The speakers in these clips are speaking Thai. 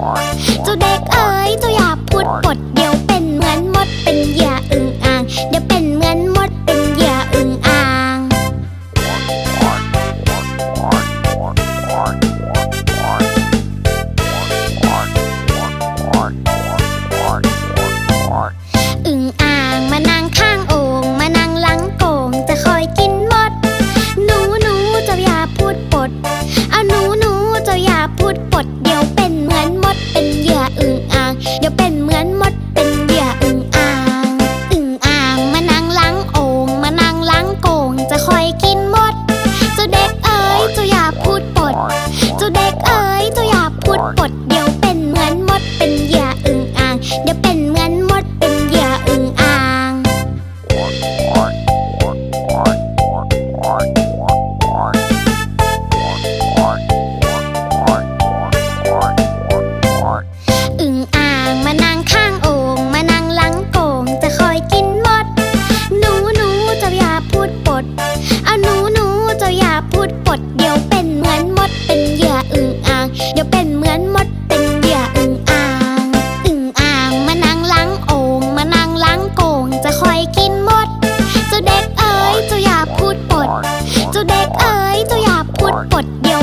more. พูดปดเดี๋ยวเป็นเหมือนมดเป็นเหยื่ออึ่งอ่าง เดี๋ยวเป็นเหมือนมดเป็นเหยื่ออึ่งอ่าง อึ่งอ่างมานั่งล้างโอ่งมานั่งล้างโก่งจะคอยกินมด เจ้าเด็กเอ๋ยเจ้าอย่าพูดปด เจ้าเด็กเอ๋ยเจ้าอย่าพูดปดเดี๋ยว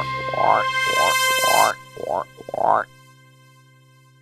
Arr, arr.